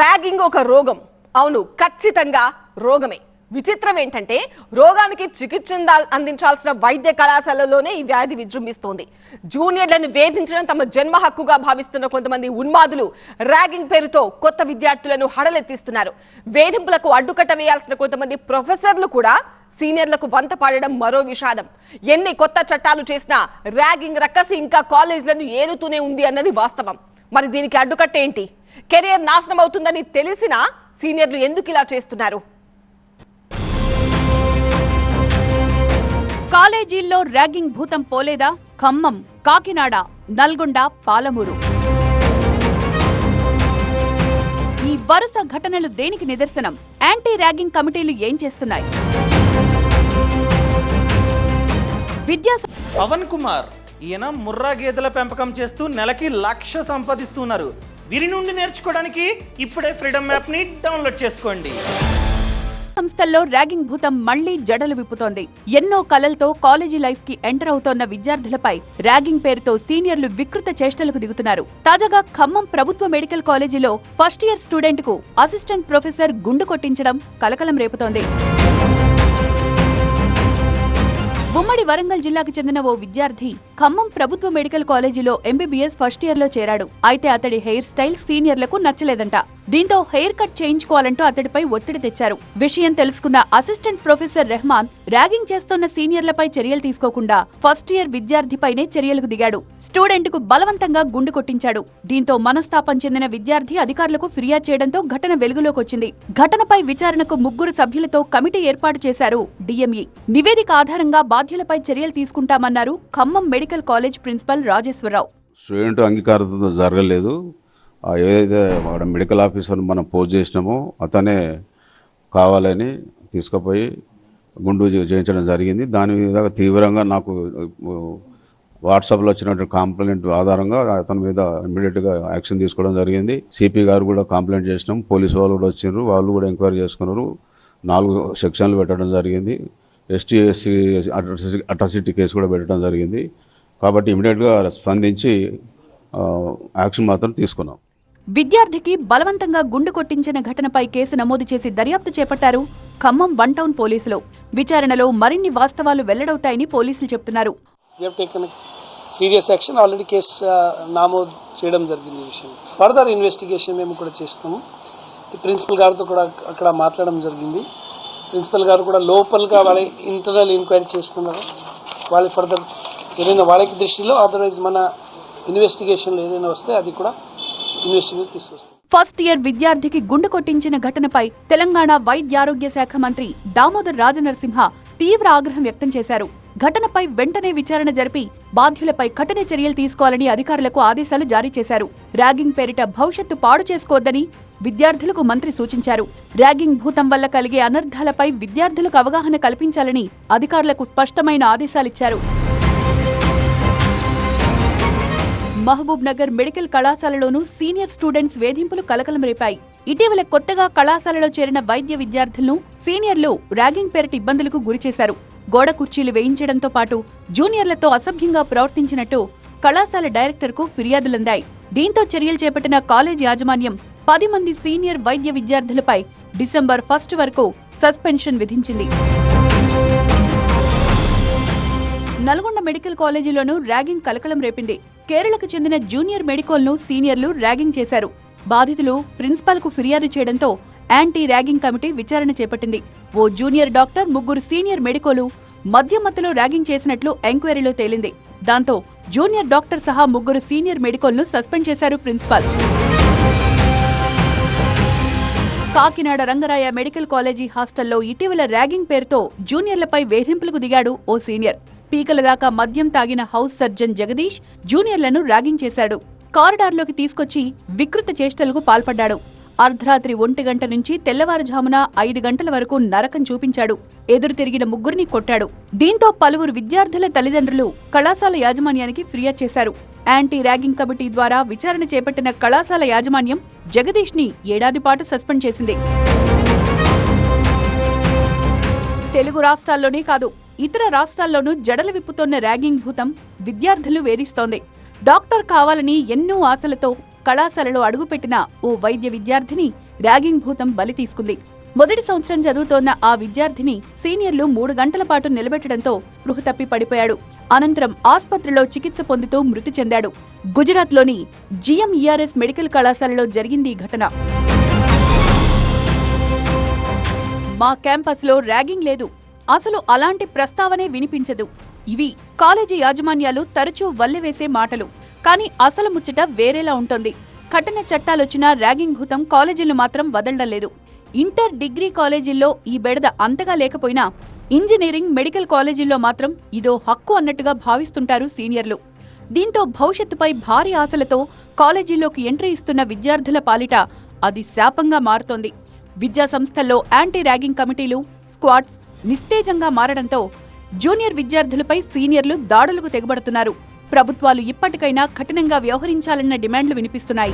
Ragging ఒక రోగం. అవును ఖచ్చితంగా రోగమే. విచిత్రం ఏంటంటే రోగానికి చికిత్స అందించాల్సిన వైద్య కళాశాలలోనే ఈ వ్యాధి విజృంభిస్తోంది. జూనియర్లను వేధించడం తమ జన్మ హక్కుగా భావిస్తున్న కొంతమంది ఉన్మాదులు ర్యాగింగ్ పేరుతో కొత్త విద్యార్థులను హడలెత్తిస్తున్నారు. వేధింపులకు అడ్డుకట్ట వేయాల్సిన కొంతమంది ప్రొఫెసర్లు కూడా సీనియర్లకు వంత పాడడం మరో విషాదం. ఎన్ని కొత్త చట్టాలు చేసినా ర్యాగింగ్ రక్కసి ఇంకా కాలేజీలను ఏలుతూనే ఉంది అన్నది వాస్తవం. మరి దీనికి అడ్డుకట్ట ఏంటి కెరియర్ నాశనం అవుతుందని తెలిసినా సీనియర్లు ఎందుకు ఇలా చేస్తున్నారు? కాలేజీల్లో ర్యాగింగ్ భూతం పోలేదా? ఖమ్మం కాకినాడ నల్గొండ పాలమూరు. ఈ వరుస ఘటనలు దేనికి నిదర్శనం? యాంటీ ర్యాగింగ్ కమిటీలు ఏం చేస్తున్నాయి? విద్యా పవన్ కుమార్ ఈయన ముర్రా గేదెల పెంపకం చేస్తూ నెలకి లక్ష సంపాదిస్తున్నారు. వీరి నుండి నేర్చుకోవడానికి ఇప్పుడే ఫ్రీడమ్ యాప్ని డౌన్లోడ్ చేసుకోండి. సంస్థల్లో ర్యాగింగ్ భూతం మళ్ళీ జడలు విప్పుతోంది. ఎన్నో కలలతో కాలేజీ లైఫ్కి ఎంటర్ అవుతోన్న విద్యార్థులపై ర్యాగింగ్ పేరుతో సీనియర్లు వికృత చేష్టలకు దిగుతున్నారు. తాజాగా ఖమ్మం ప్రభుత్వ మెడికల్ కాలేజీలో ఫస్ట్ ఇయర్ స్టూడెంట్కు అసిస్టెంట్ ప్రొఫెసర్ గుండు కొట్టించడం కలకలం రేపుతోంది. ఉమ్మడి వరంగల్ జిల్లాకు చెందిన ఓ విద్యార్థి ఖమ్మం ప్రభుత్వ మెడికల్ కాలేజీలో ఎంబీబీఎస్ ఫస్ట్ ఇయర్లో చేరాడు. అయితే అతడి హెయిర్ స్టైల్ సీనియర్లకు నచ్చలేదంట. దీంతో హెయిర్ కట్ చేయించుకోవాలంటూ అతడిపై ఒత్తిడి తెచ్చారు. విషయం తెలుసుకున్న అసిస్టెంట్ ప్రొఫెసర్ రెహమాన్ ర్యాగింగ్ చేస్తున్న సీనియర్లపై చర్యలు తీసుకోకుండా ఫస్ట్ ఇయర్ విద్యార్థిపైనే చర్యలకు దిగాడు. స్టూడెంట్కు బలవంతంగా గుండు కొట్టించాడు. దీంతో మనస్తాపం చెందిన విద్యార్థి అధికారులకు ఫిర్యాదు చేయడంతో ఘటన వెలుగులోకొచ్చింది ఘటనపై విచారణకు ముగ్గురు సభ్యులతో కమిటీ ఏర్పాటు చేశారు డిఎంఈ. నివేదిక ఆధారంగా బాధ్యులపై చర్యలు తీసుకుంటామన్నారు Khammam medical college principal Rajeshwara Rao. Student అంగీకారంతో జరగలేదు. ఏదైతే అక్కడ మెడికల్ ఆఫీసర్ మనం పోస్ట్ చేసినామో అతనే కావాలని తీసుకుపోయి గుండు చేయించడం జరిగింది. దాని మీద తీవ్రంగా నాకు వాట్సాప్లో వచ్చినటువంటి కంప్లైంట్ ఆధారంగా అతని మీద ఇమీడియట్గా యాక్షన్ తీసుకోవడం జరిగింది. సిపి గారు కూడా కంప్లైంట్ చేసినాం. పోలీసు వాళ్ళు కూడా వచ్చినారు వాళ్ళు కూడా ఎంక్వైరీ చేసుకున్నారు. నాలుగు సెక్షన్లు పెట్టడం జరిగింది. ఎస్టీ ఎస్సీ అట్రాసిటీ కేసు కూడా పెట్టడం జరిగింది. కాబట్టి ఇమీడియట్గా స్పందించి యాక్షన్ మాత్రం తీసుకున్నాం. విద్యార్థికి బలవంతంగా గుండు కొట్టించిన ఘటనపై కేసు నమోదు చేసి దర్యాప్తు చేపట్టారు ఖమ్మం వన్ టౌన్ పోలీసులు. విచారణలో మరిన్ని వాస్తవాలు వెల్లడవుతాయని పోలీసులు చెబుతున్నారు సీరియస్ యాక్షన్ ఆల్రెడీ కేసు నామోదు చేయడం జరిగింది ఈ విషయం. ఫర్దర్ ఇన్వెస్టిగేషన్ మేము కూడా చేస్తాము. ప్రిన్సిపల్ గారితో కూడా అక్కడ మాట్లాడడం జరిగింది. ప్రిన్సిపల్ గారు కూడా లోపల్గా వాళ్ళ ఇంటర్నల్ ఎంక్వైరీ చేస్తున్నారు. వాళ్ళు ఫర్దర్ ఏదైనా వాళ్ళకి దృష్టిలో అదర్వైజ్ మన ఇన్వెస్టిగేషన్లో ఏదైనా వస్తే అది కూడా ఇన్వెస్టిగేషన్ తీసుకొస్తాం ఫస్ట్ ఇయర్ విద్యార్థికి గుండు కొట్టించిన ఘటనపై తెలంగాణ వైద్యారోగ్య శాఖ మంత్రి దామోదర్ రాజనరసింహ తీవ్ర ఆగ్రహం వ్యక్తం చేశారు. ఘటనపై వెంటనే విచారణ జరిపి బాధ్యులపై కఠిన చర్యలు తీసుకోవాలని అధికారులకు ఆదేశాలు జారీ చేశారు. ర్యాగింగ్ పేరిట భవిష్యత్తు పాడు చేసుకోవద్దని విద్యార్థులకు మంత్రి సూచించారు. ర్యాగింగ్ భూతం వల్ల కలిగే అనర్థాలపై విద్యార్థులకు అవగాహన కల్పించాలని అధికారులకు స్పష్టమైన ఆదేశాలిచ్చారు. మహబూబ్ నగర్ మెడికల్ కళాశాలలోనూ సీనియర్ స్టూడెంట్స్ వేధింపులు కలకలం రేపాయి ఇటీవల కొత్తగా కళాశాలలో చేరిన వైద్య విద్యార్థులను సీనియర్లు ర్యాగింగ్ పేరిట ఇబ్బందులకు గురిచేశారు గోడ కుర్చీలు వేయించడంతో పాటు జూనియర్లతో అసభ్యంగా ప్రవర్తించినట్టు కళాశాల డైరెక్టర్కు ఫిర్యాదులందాయి. దీంతో చర్యలు చేపట్టిన కాలేజ్ యాజమాన్యం పది మంది సీనియర్ వైద్య విద్యార్థులపై డిసెంబర్ ఫస్ట్ వరకు సస్పెన్షన్ విధించింది. నల్గొండ మెడికల్ కాలేజీలోనూ ర్యాగింగ్ కలకలం రేపింది. కేరళకు చెందిన జూనియర్ మెడికల్ను సీనియర్లు ర్యాగింగ్ చేశారు. బాధితులు ప్రిన్సిపాల్కు ఫిర్యాదు చేయడంతో యాంటీ ర్యాగింగ్ కమిటీ విచారణ చేపట్టింది. ఓ జూనియర్ డాక్టర్ ముగ్గురు సీనియర్ మెడికోలు మధ్యమత్తులో ర్యాగింగ్ చేసినట్లు ఎంక్వైరీలో తేలింది. దాంతో జూనియర్ డాక్టర్ సహా ముగ్గురు సీనియర్ మెడికోల్ను సస్పెండ్ చేశారు principal. Kakinada Rangaraya medical college హాస్టల్లో ఇటీవల ర్యాగింగ్ పేరుతో జూనియర్లపై వేధింపులకు దిగాడు ఓ సీనియర్. పీకల దాకా మద్యం తాగిన హౌస్ సర్జన్ జగదీష్ జూనియర్లను ర్యాగింగ్ చేశాడు. కారిడార్లోకి తీసుకొచ్చి వికృత చేష్టలకు పాల్పడ్డాడు. అర్ధరాత్రి ఒంటి గంట నుంచి తెల్లవారుజామున ఐదు గంటల వరకు నరకం చూపించాడు. ఎదురు తిరిగిన ముగ్గురిని కొట్టాడు. దీంతో పలువురు విద్యార్థుల తల్లిదండ్రులు కళాశాల యాజమాన్యానికి ఫిర్యాదు చేశారు. యాంటీ ర్యాగింగ్ కమిటీ ద్వారా విచారణ చేపట్టిన కళాశాల యాజమాన్యం జగదీష్ని ఏడాది పాటు సస్పెండ్ చేసింది. తెలుగు రాష్ట్రాల్లోనే కాదు ఇతర రాష్ట్రాల్లోనూ జడలు విప్పుతోన్న ర్యాగింగ్ భూతం విద్యార్థులు వేధిస్తోంది. డాక్టర్ కావాలని ఎన్నో ఆశలతో కళాశాలలో అడుగుపెట్టిన ఓ వైద్య విద్యార్థిని ర్యాగింగ్ భూతం బలి తీసుకుంది. మొదటి సంవత్సరం చదువుతోన్న ఆ విద్యార్థిని సీనియర్లు మూడు గంటల పాటు నిలబెట్టడంతో స్పృహ తప్పి పడిపోయాడు. అనంతరం ఆసుపత్రిలో చికిత్స పొందుతూ మృతి చెందాడు. గుజరాత్లోని జిఎంఈఆర్ఎస్ మెడికల్ కళాశాలలో జరిగింది ఈ ఘటన. మా క్యాంపస్లో ర్యాగింగ్ లేదు. అసలు అలాంటి ప్రస్తావనే వినిపించదు. ఇవి కాలేజీ యాజమాన్యాలు తరచూ వల్లెవేసే మాటలు. కానీ అసలు ముచ్చట వేరేలా ఉంటుంది. కఠిన చట్టాలొచ్చినా ర్యాగింగ్ భూతం కాలేజీలు మాత్రం వదలడం లేదు ఇంటర్ డిగ్రీ కాలేజీల్లో ఈ బెడద అంతగా లేకపోయినా ఇంజనీరింగ్ మెడికల్ కాలేజీల్లో మాత్రం ఇదో హక్కు అన్నట్టుగా భావిస్తుంటారు సీనియర్లు. దీంతో భవిష్యత్తుపై భారీ ఆశలతో కాలేజీల్లోకి ఎంట్రీ ఇస్తున్న విద్యార్థుల పాలిట అది శాపంగా మారుతోంది. విద్యా సంస్థల్లో యాంటీ ర్యాగింగ్ కమిటీలు స్క్వాడ్స్ నిస్తేజంగా మారడంతో జూనియర్ విద్యార్థులపై సీనియర్లు దాడులకు తెగబడుతున్నారు. ప్రభుత్వాలు ఇప్పటికైనా కఠినంగా వ్యవహరించాలన్న డిమాండ్లు వినిపిస్తున్నాయి.